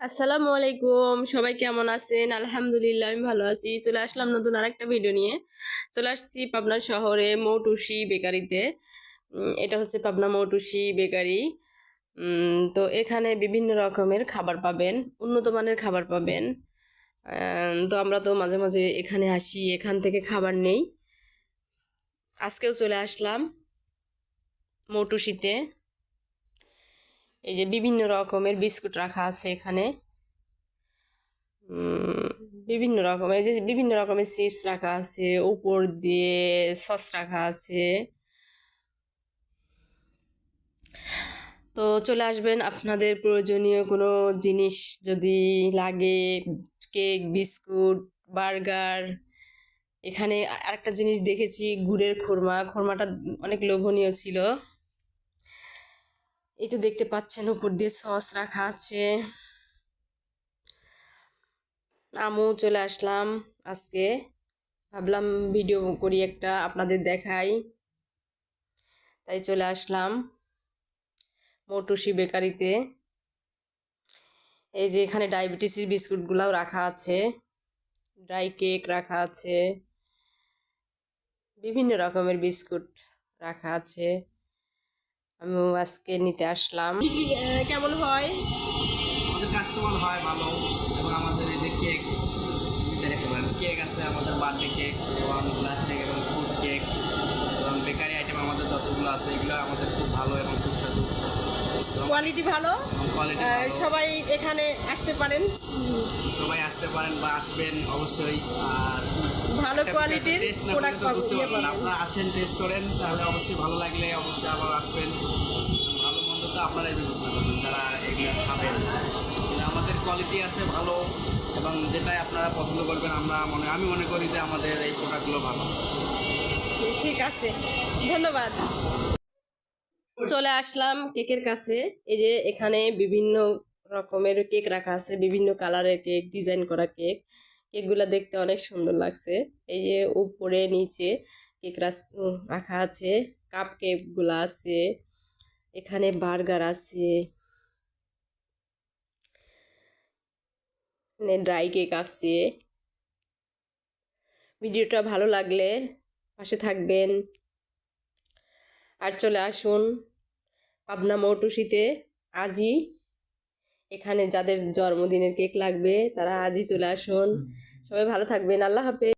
আসসালামু আলাইকুম, সবাই কেমন আছেন? আলহামদুলিল্লাহ, আমি ভালো আছি। চলে আসলাম নতুন আরেকটা ভিডিও নিয়ে। চলে আসছি পাবনা শহরে মৌটুসি বেকারিতে। এটা হচ্ছে পাবনা মৌটুসি বেকারি। তো এখানে বিভিন্ন রকমের খাবার পাবেন, উন্নত মানের খাবার পাবেন। তো আমরা তো মাঝে মাঝে এখানে আসি, এখান থেকে খাবার নেই। আজকেও চলে আসলাম মৌটুসিতে। এই যে বিভিন্ন রকমের বিস্কুট রাখা আছে এখানে। বিভিন্ন রকমের যে বিভিন্ন রকমের চিপস রাখা আছে, উপর দিয়ে সস রাখা আছে। তো চলে আসবেন আপনাদের প্রয়োজনীয় কোনো জিনিস যদি লাগে, কেক, বিস্কুট, বার্গার। এখানে আরেকটা জিনিস দেখেছি, গুড়ের খুরমা। খুরমাটা অনেক লোভনীয় ছিল। এই তো দেখতে পাচ্ছেন, উপর দিয়ে সস রাখা আছে। আমু চলে আসলাম। আজকে ভাবলাম ভিডিও করি একটা আপনাদের দেখাই। তাই চলে আসলাম মটুসি বেকারিতে। এই যে এখানে ডায়াবেটিসের বিস্কুটগুলাও রাখা আছে। ড্রাই কেক রাখা আছে। বিভিন্ন রকমের বিস্কুট রাখা আছে। আমি আজকে নিতে আসলাম। কেমন হয়? আমাদের কাস্টমার হয় ভালো এবং আমাদের এই যে কেক কেক আছে আমাদের বার্থডে কেক এবং গ্লাস কেক এবং ফুড কেক এবং বেকারি আইটেম আমাদের যতগুলো আছে এগুলো আমাদের খুব ভালো এবং কোয়ালিটি ভালো। সবাই এখানে আসতে পারেন। সবাই আসতে পারেন বা আসবেন অবশ্যই। আর ভালো কোয়ালিটির প্রোডাক্ট বুঝতে ইয়ে পারবেন আপনারা আসেন টেস্ট করেন তাহলে অবশ্যই ভালো লাগলে অবশ্যই আবার আসবেন। ভালো মন্দ তো আপনারাই বিবেচনা করবেন যারা এগুলো খাবেন। আমাদের কোয়ালিটি আছে ভালো এবং যেটাই আপনারা পছন্দ করবেন আমরা মনে আমি মনে করি যে আমাদের এই প্রোডাক্টগুলো ভালো। ঠিক আছে। ধন্যবাদ। চলে আসলাম কেকের কাছে। এই যে এখানে বিভিন্ন রকমের কেক রাখা আছে, বিভিন্ন কালারের কেক, ডিজাইন করা কেক। কেকগুলো দেখতে অনেক সুন্দর লাগছে। এই যে উপরে, নিচে কেক রাখা আছে। কাপ কেকগুলো আছে। এখানে বার্গার আছে। ড্রাই কেক আছে। ভিডিওটা ভালো লাগলে পাশে থাকবেন। আর চলে আসুন। পাবনা মৌটুসিতে আজই। এখানে যাদের জন্মদিনের কেক লাগবে তারা আজই চলে আসুন। সবাই ভালো থাকবেন। আল্লাহ হাফেজ।